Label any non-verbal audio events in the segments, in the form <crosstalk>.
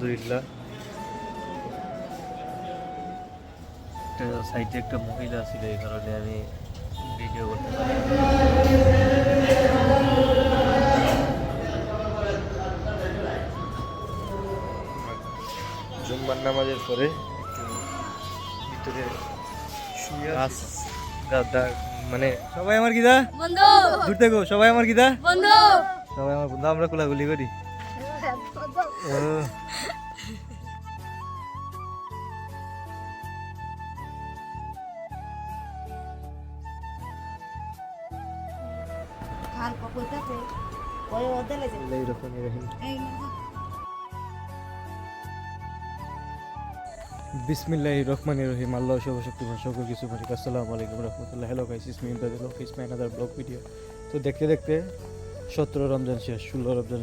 আলহামদুলিল্লাহ। একটা সাইডে একটা মহিলা ছিল এই কারণে আমি ভিডিও করতে পারি। জুম্মার নামাজের পরে ভিতরে শুয়ে আছি। গা- দা- মানে সবাই আমার কিদা বন্ধু! দূর থেকে সবাই আমার বন্ধু! সবাই আমার বন্ধু আমরা কোলাগুলি করি। <laughs> ও। ওই এইরকম এরকম বিসমিল্লাহ রহমান রহিম। আল্লাহ সকল কিছু পারি আসসালামু আলাইকুম রহমতুল্লাহ। হ্যালো গাইস অফিস মাই আনাদার ব্লগ ভিডিও তো দেখতে দেখতে সতেরো রমজান শেষ ষোলো রমজান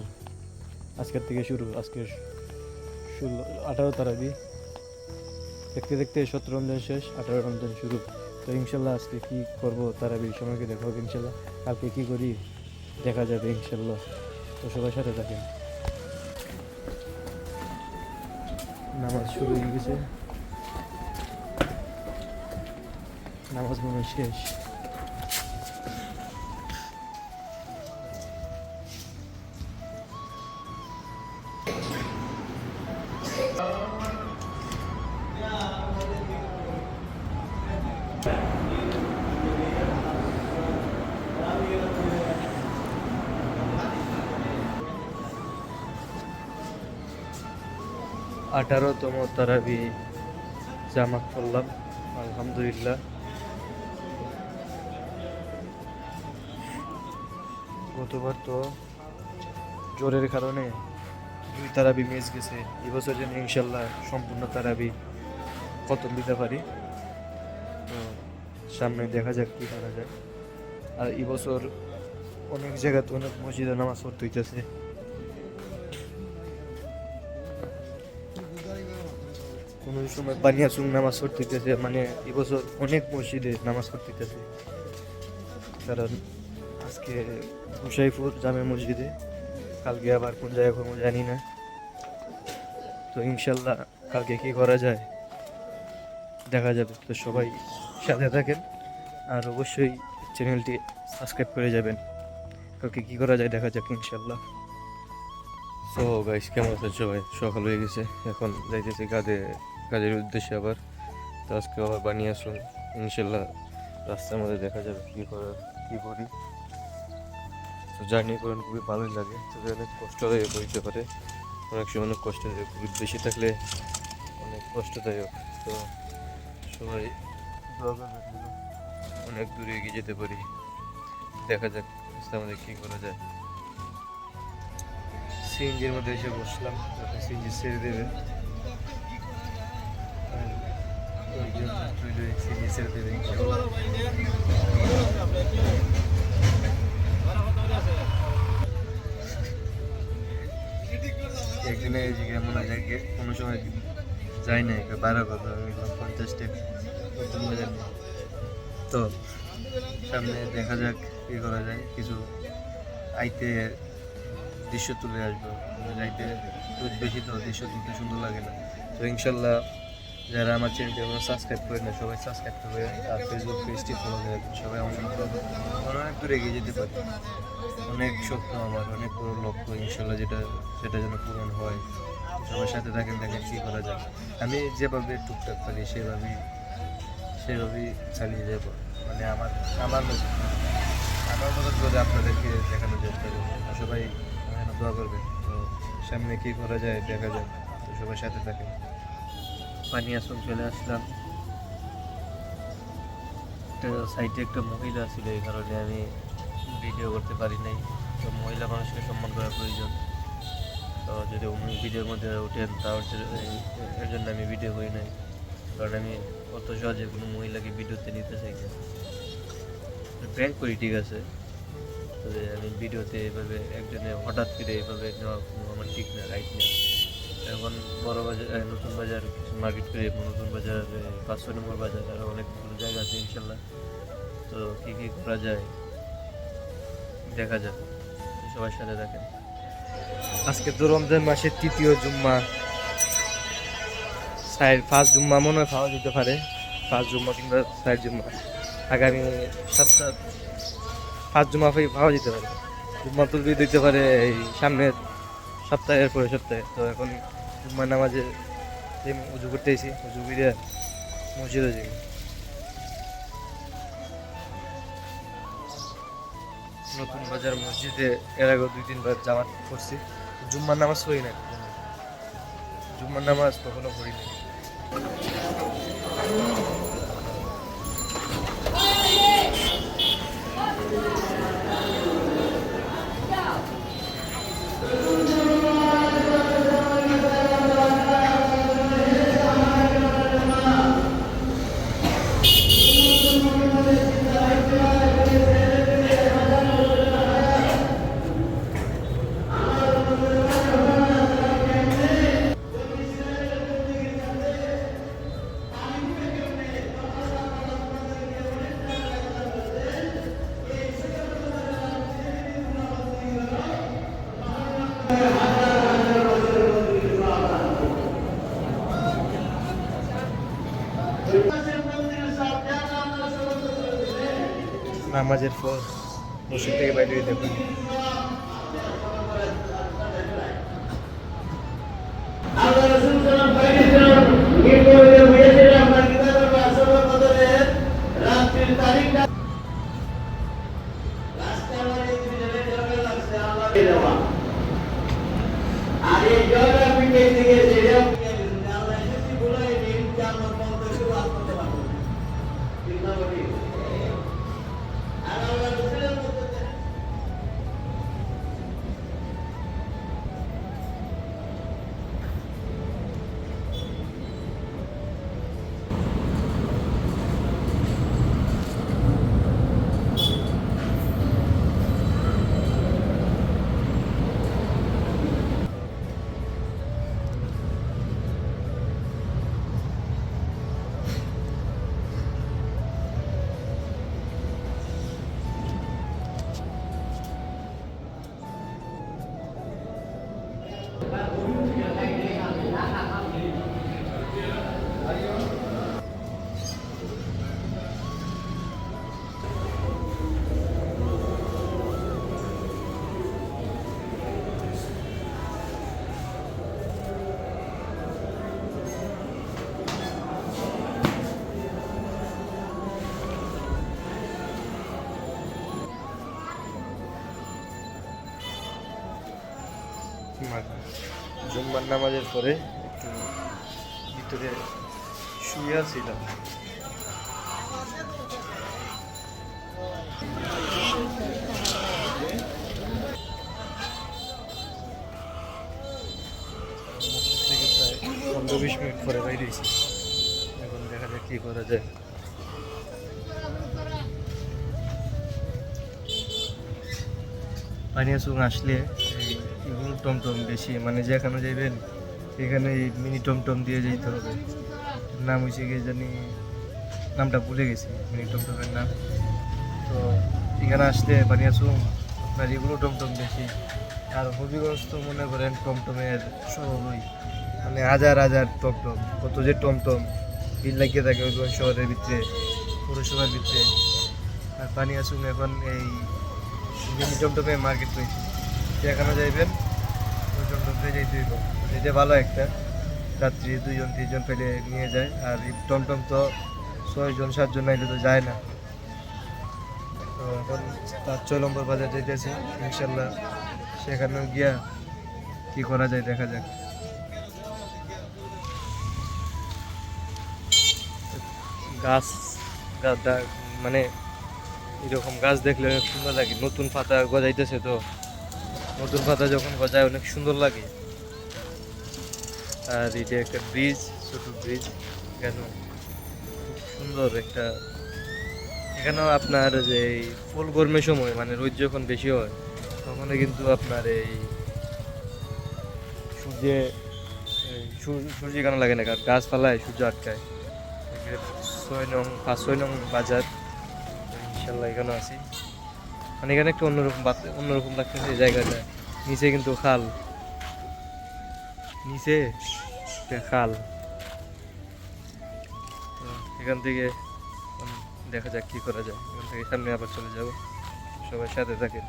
আজকের থেকে শুরু আজকের ষোলো আঠারো তারাবি। দেখতে দেখতে সতেরো রমজান শেষ আঠারো রমজান শুরু। তো ইনশাল্লাহ আজকে কি করব তারাবির সময়কে দেখো ইনশাল্লাহ। কালকে কি করি? দেখা যাবে ইনশাল্লাহ তো সবার সাথে থাকেন। নামাজ শুরু হয়ে গেছে। নামাজ মনে শেষ। আঠারোতম তারাবি জামাত করলাম, আলহামদুলিল্লাহ। গতবার তো জ্বরের কারণে দুই তারাবি মিস গেছে। এবছর যেন ইনশাল্লাহ সম্পূর্ণ তারাবি খতম দিতে পারি। তো সামনে দেখা যাক কি করা যায়। আর এবছর অনেক জায়গাতে অনেক মসজিদে নামাজ পড়তে হইতেছে। কোনো সময় বানিয়াসুং নামাজ পড়তেছে মানে এবছর অনেক মসজিদে নামাজ পড়তেছে। কারণ আজকে হুসাইপুর জামে মসজিদে, কালকে আবার কোন জায়গায় করব জানি না। তো ইনশাল্লাহ কালকে কি করা যায়, দেখা যাবে। তো সবাই সাথে থাকেন, আর অবশ্যই চ্যানেলটি সাবস্ক্রাইব করে যাবেন। কালকে কি করা যায় দেখা যাক ইনশাল্লাহ। সো গাইস কেমন আছেন সবাই? সকাল হয়ে গেছে, এখন যাইতেছি কাজে। কাজের উদ্দেশ্যে আবার। তো আজকে আবার বানিয়ে আসুন। ইনশাল্লাহ রাস্তার মধ্যে দেখা যাবে কী করার কী করি। তো জার্নি করেন, খুবই ভালোই লাগে। তবে অনেক কষ্টদায়ক হইতে পারে। অনেক সময় অনেক কষ্টদায়ক বেশি থাকলে অনেক কষ্টদায়ক। তো সবাই অনেক দূরে এগিয়ে যেতে পারি। দেখা যাক রাস্তার মধ্যে কী করা যায়। সিএনজির মধ্যে এসে বসলাম। সিএনজি ছেড়ে দেবে একদিনে এই জায়গায় মনে হয় যে কোনো সময় যাই না বারো কথা পঞ্চাশ নিয়ে। তো, সামনে দেখা যাক কী করা যায়, কিছু আইতে দৃশ্য তুলে আসব। যাইতে বেশি তো দৃশ্য তুলতে সুন্দর লাগে না। তো ইনশাল্লাহ যারা আমার চ্যানেলটি এখনও সাবস্ক্রাইব করে না, সবাই সাবস্ক্রাইব করবে আর ফেসবুক পেজটি ফলো করে সবাই আমার অনেক দূরে এগিয়ে যেতে পারে। অনেক স্বপ্ন আমার, অনেক বড় লক্ষ্য, ইনশাল্লাহ যেটা, সেটা যেন পূরণ হয়। সবার সাথে থাকেন দেখেন কী করা যায়? আমি যেভাবে টুকটাক পারি, সেভাবেই সেভাবেই চালিয়ে যাব। মানে আমার আমার মতো আমার মতো করে আপনাদেরকে দেখানোর চেষ্টা করব। সবাই দোয়া করবেন। তো সামনে কী করা যায়, দেখা যাক। তো সবার সাথে থাকেন। পানি আসন চলে আসলাম। একটা সাইডে একটা মহিলা ছিল, এই কারণে আমি ভিডিও করতে পারি নাই। তো মহিলা মানুষকে সম্মান করা প্রয়োজন। তো যদি উনি ভিডিওর মধ্যে ওঠেন তার এর জন্য আমি ভিডিও করি নাই। কারণ আমি অত সহজে কোনো মহিলাকে ভিডিওতে নিতে চাই না। প্র্যাঙ্ক করি, ঠিক আছে। তবে আমি ভিডিওতে এভাবে একজনে হঠাৎ করে এভাবে নেওয়া আমার ঠিক না রাইট না। এখন বড় বাজার নতুন বাজার কিছু মার্কেট করে নতুন বাজার আহ, পাঁচশো নম্বর বাজার আরও অনেকগুলো জায়গা আছে ইনশাল্লাহ। তো কী কী করা যায় দেখা যাক সবার সাথে দেখেন। আজকে তো রমজান মাসের তৃতীয় জুম্মা। সাইড ফার্স্ট জুম্মা মনে হয় খাওয়া যেতে পারে। ফার্স্ট জুম্মা কিংবা সাইড জুম্মা। আগামী সপ্তাহ ফার্স্ট জুম্মা পাওয়া যেতে পারে। জুম্মা তুলবি দিতে পারে এই সামনের সপ্তাহের পরে সপ্তাহে। তো এখন জুম্মার নামাজে উজু করতে এসি উজু করে মসজিদে যাই। নতুন বাজার মসজিদে এর আগে দুই তিনবার জামাত করছি জুম্মার নামাজ পড়ি না জুম্মার নামাজ কখনো পড়ি না নামাজের পর। জুম্মার নামাজের পরে একটু ভিতরে শুয়ে ছিলাম। পনেরো বিশ মিনিট পরে বাইরেছি এখন দেখা যাক কী করা যায়। পানিয়া আসলে টমটম বেশি মানে যেখানে যাইবেন এখানে মিনি টমটম দিয়ে যেতে হবে। নাম হয়েছে গিয়ে জানি, নামটা ভুলে গেছি, মিনি টমটমের নাম। তো এখানে আসলে পানিয়া সুং আপনার এগুলো টমটম বেশি। আর হবিগঞ্জ তো মনে করেন টমটমের শহরই। মানে হাজার হাজার টমটম, কত যে টমটম বিল লাগিয়ে থাকে হবিগঞ্জ শহরের ভিতরে, পৌরসভার ভিতরে। আর সুং এখন এই মিনি টমটমে মার্কেট রয়েছে। যেখানে যাইবেন হইব এটা ভালো একটা রাত্রি দুইজন, তিনজন ফেলে নিয়ে যায়। আর টমটম তো ছয়জন, সাতজন নাইলে তো যায় না। তো এখন পাঁচ ছয় নম্বর বাজার যাইতেছে। ইনশাল্লাহ সেখানে গিয়া কি করা যায় দেখা যাক। গাছ মানে এরকম গাছ দেখলে অনেক সুন্দর লাগে। নতুন পাতা গজাইতেছে তো। নতুন পাতা যখন গজায় অনেক সুন্দর লাগে। আর এটা একটা ব্রিজ ছোট ব্রিজ কেন সুন্দর একটা, এখানেও আপনার যে ফুল গরমের সময় মানে রোদ যখন বেশি হয় তখন কিন্তু আপনার এই সূর্যে সূর্য কেন লাগে না? কারণ গাছপালায় সূর্য আটকায়। ছয় নং, পাঁচ ছয় নং বাজার ইনশাল্লাহ এখানে আছি। মানে এখানে একটা অন্যরকম অন্যরকম লাগতেছে জায়গাটা। নিচে কিন্তু খাল। নিচে খাল। এখান থেকে দেখা যাক কি করা যায়। এখান থেকে সামনে আবার চলে যাব। সবাই সাথে থাকেন।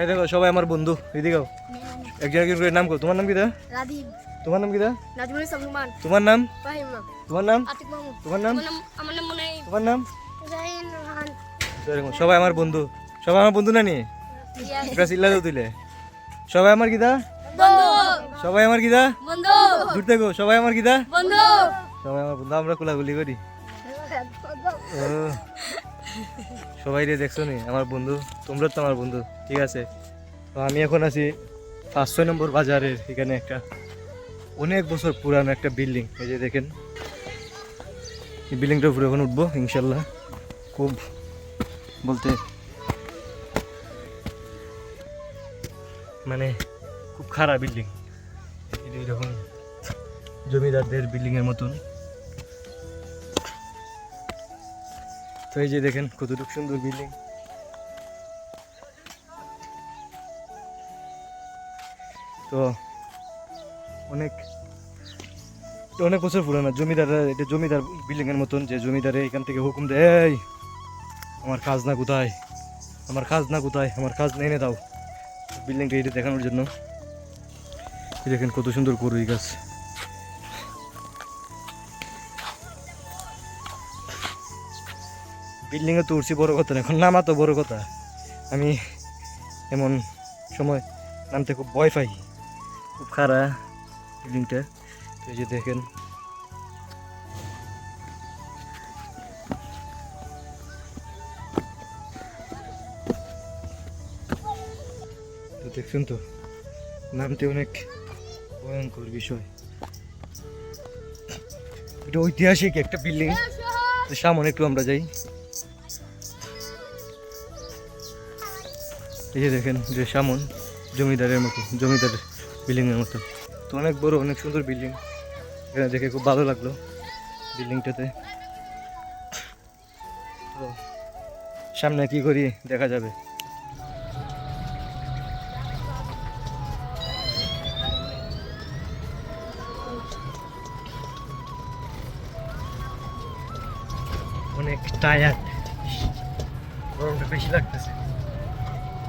এই দেখো সবাই আমার বন্ধু। এদিকেও একজন একজন করে নাম কো তোমার নাম কি দা তোমার নাম কি দা নাজমুল ইসলাম রুমান তোমার নাম? ফাহিমা তোমার নাম? আতিক মাহমুদ তোমার নাম? আমার নাম মনে তোমার নাম? জাহিন রহান সবাই আমার বন্ধু। সবাই আমার বন্ধু না নি? সবাই আমার গীতা বন্ধু। সবাই আমার গীতা? বন্ধু। দূর থেকে সবাই আমার গীতা? বন্ধু। সবাই আমার বন্ধু আমরা কোলাগুলি করি। সবাই রে দেখছ নি আমার বন্ধু তোমরা তো আমার বন্ধু ঠিক আছে? তো আমি এখন আছি পাঁচ ছয় নম্বর বাজারের এখানে একটা অনেক বছর পুরানো একটা বিল্ডিং এই যে দেখেন। এই বিল্ডিংটা উপরে এখন উঠবো ইনশাল্লাহ। খুব বলতে মানে খুব খারাপ বিল্ডিং। এরকম জমিদারদের বিল্ডিংয়ের মতন। তো এই যে দেখেন কতটুকু সুন্দর বিল্ডিং তো অনেক অনেক বছর পুরানো, জমিদাররা এটা জমিদার বিল্ডিং এর মতন যে জমিদারে এখান থেকে হুকুম দেয় আমার কাজ না কোথায়? আমার কাজ না কোথায়? আমার খাজনা এনে দাও। বিল্ডিংটা এটা দেখানোর জন্য। দেখেন কত সুন্দর করুই গাছ। বিল্ডিংয়ে তো উঠছি, বড় কথা না, এখন নামা তো বড় কথা। আমি এমন সময় নামতে খুব ভয় পাই। খুব খারাপ বিল্ডিংটা তো যে দেখেন। দেখছেন তো, নামতে অনেক ভয়ঙ্কর বিষয়। এটা ঐতিহাসিক একটা বিল্ডিং সামনে একটু আমরা যাই। এই যে দেখেন, যে সামন জমিদারের মতো, জমিদার বিল্ডিংয়ের মতো। তো অনেক বড়, অনেক সুন্দর বিল্ডিং এখানে দেখে খুব ভালো লাগল বিল্ডিংটাতে সামনে কি করি, দেখা যাবে। অনেক টায়ার্ড গরমটা বেশি লাগতেছে।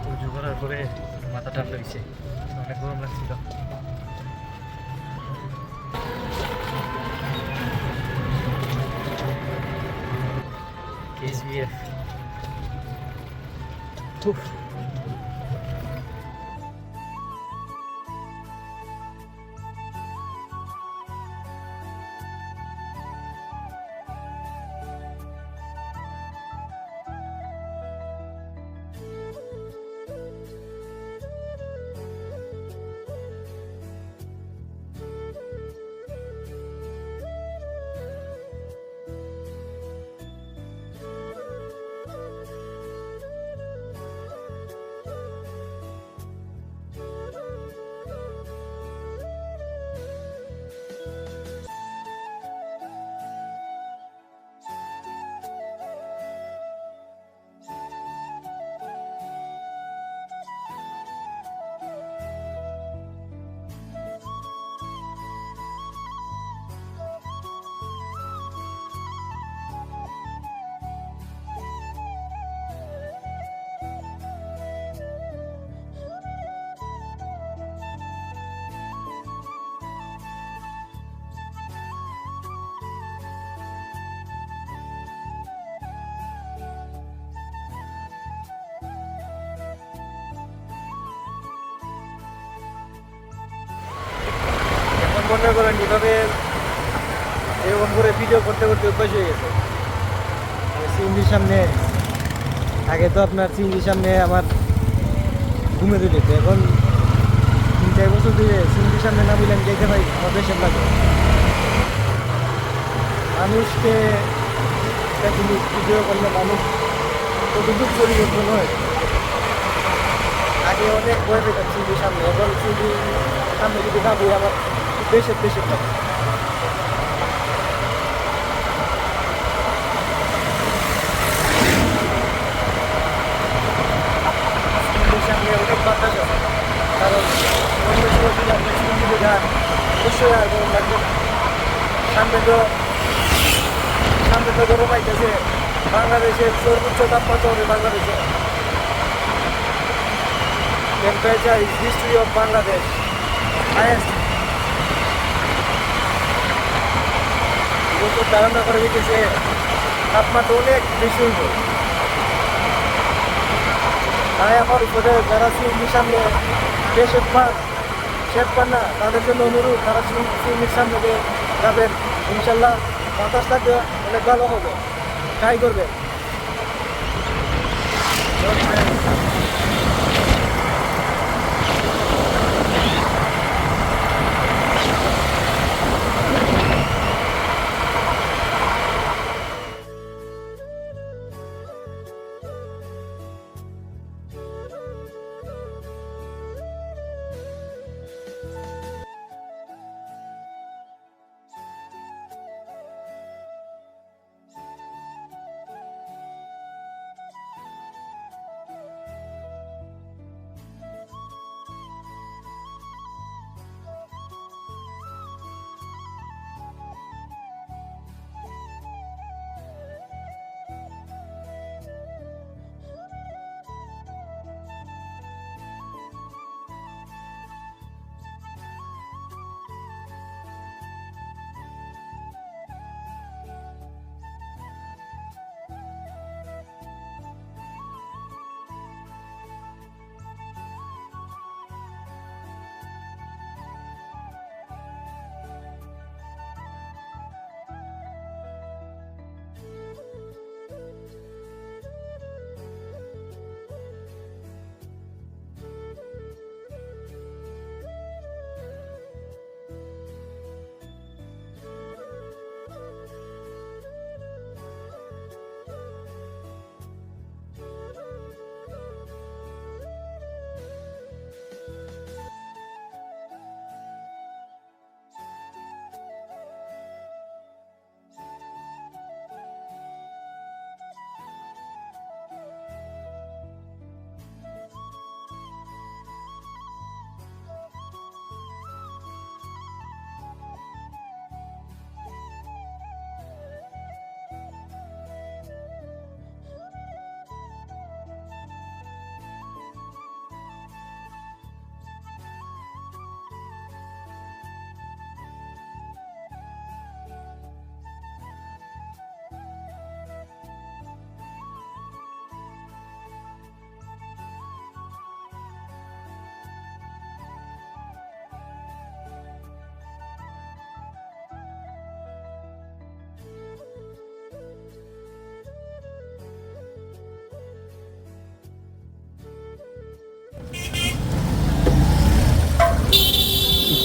পুজো করার পরে মাথা ঠান্ডা দিচ্ছে অনেক গরম লাগছিল। কেসবিএফ উফ। মনে করেন, এভাবে এরকম করে ভিডিও করতে করতে অভ্যাস হয়ে গেছে। সিএনজির সামনে, আগে তো আপনার সিএনজির সামনে আমার ঘুমে দিল এখন তিন চার বছর ধরে সিএনজির সামনে না বললেন যেতে ভাই আমার দেশের লাগে। মানুষকে ভিডিও করলে মানুষ কতটুকু পরিবর্তন হয়। আগে অনেক ভয় পেতাম সিএনজির সামনে, এখন সিএনজির সামনে যদি ভাবি আমার অনেক বাতাস আছে কারণ অন্য সময় যদি আপনি সিএনজিতে যান অবশ্যই আর গরম লাগবে। সামনে তো সামনে তো গরম আইতেছে বাংলাদেশের সর্বোচ্চ তাপমাত্রা হবে বাংলাদেশে temperature is history of Bangladesh highest বছর ধারণা করে দিতেছে, তাপমাত্রা অনেক বেশি হইব। তাই আমার উপরে যারা সিউনির সামনে দেশে পান শেষ পান না, তাদের জন্য অনুরোধ, তারা সিউনির সামনে যাবেন, ইনশাল্লাহ বাতাস থাকবে অনেক ভালো হবে। ট্রাই করবে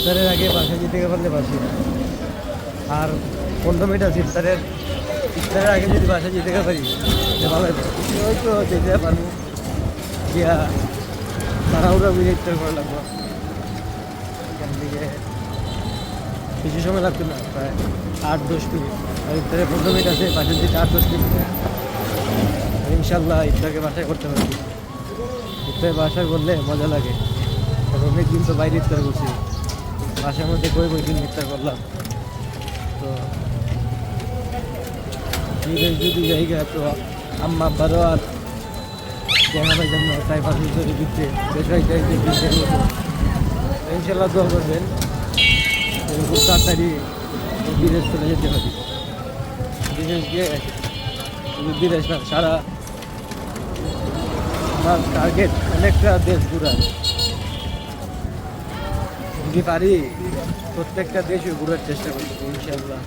ইফতারের আগে বাসায় যেতে পারলে বাসি আর পনেরো মিনিট আছে ইফতারের ইফতারের আগে যদি বাসায় যেতে পারি ভালো তো যেতে পারব। গিয়া তাড়াহুড়া বুঝে ইফতার করা লাগবো এখান থেকে বেশি সময় লাগতো না, প্রায় আট দশ মিনিট। আর ইফতারে পনেরো মিনিট আছে বাসায় যেতে আট দশ মিনিট। ইনশাল্লাহ ইফতারকে বাসায় করতে পারবি। ইফতার বাসায় করলে মজা লাগে। আর অনেক তো বাইরে ইফতার করছি। বাসার মধ্যে কই কই দিন ইফতার করলাম। তো যদি জায়গা, তো আম্মা আব্বারও আর দেখা জন্য তাই পাশে চলে দিচ্ছে। যাই যে বিদেশের ইনশাল্লাহ দোয়া করবেন। খুব তাড়াতাড়ি বিদেশ চলে যেতে পারি বিদেশ গিয়ে বিদেশ সারা টার্গেট অনেকটা দেশ ঘুরার যদি পারি। প্রত্যেকটা দেশে ঘুরার চেষ্টা করব ইনশাল্লাহ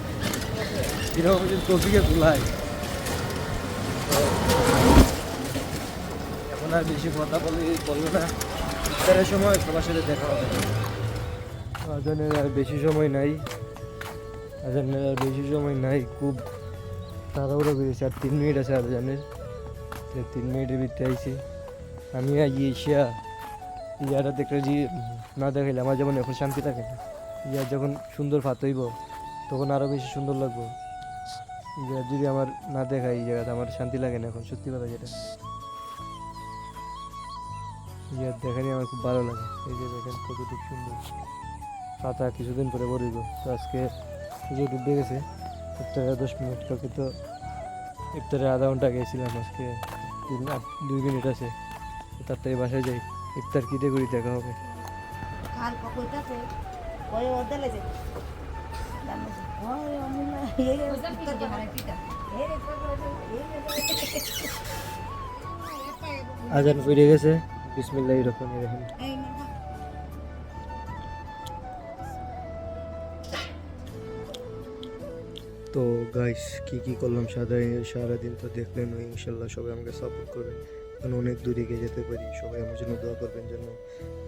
এরকম যদি টপিকে ঘুলাই এখন আর বেশি কথা বলে, বলব না। ইফতারের সময় সবার সাথে দেখা হবে। আজানের আর বেশি সময় নাই। আজানের আর বেশি সময় নাই, খুব তাড়াহুড়ো করেছে আর তিন মিনিট আছে আজানের। তিন মিনিটের ভিতরে আইছি। আমি আগে এসিয়া ইয়ারা দেখলে যে না দেখাইলে আমার যেমন এখন শান্তি থাকে না। ইয়ার যখন সুন্দর ভাত হইব, তখন আরও বেশি সুন্দর লাগবো। ইয়ার যদি আমার না দেখাই এই জায়গাতে, আমার শান্তি লাগে না এখন, সত্যি কথা যেটা। ইয়ার দেখানি আমার খুব ভালো লাগে। এই যে দেখেন কতটুকু সুন্দর। পাতা কিছুদিন পরে বড়িব তো আজকে সূর্য ডুবে গেছে ইফতারে দশ মিনিট, কালকে তো ইফতারে আধা ঘণ্টা গেছিলাম আজকে। দুই মিনিট আছে। তাড়াতাড়ি বাসায় যাই। ইফতার কী দিয়ে করি দেখা হবে মানে আজান ফিরে গেছে বিসমিল্লাহ রহমান রহিম তো গাইস কি কি করলাম সারা সারাদিন তো দেখলেন ইনশাল্লাহ সবাই আমাকে সাপোর্ট করবেন কারণ অনেক দূরে এগিয়ে যেতে পারি। সবাই আমার জন্য দোয়া করবেন যেন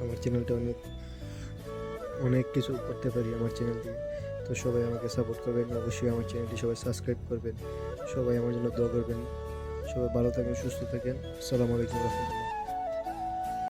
আমার চ্যানেলটা অনেক অনেক কিছু করতে পারি আমার চ্যানেল দিয়ে তো সবাই আমাকে সাপোর্ট করবেন, অবশ্যই আমার চ্যানেলটি সবাই সাবস্ক্রাইব করবেন। সবাই আমার জন্য দোয়া করবেন। সবাই ভালো থাকেন, সুস্থ থাকেন। সালাম আলাইকুম রহমতুল্লাহ।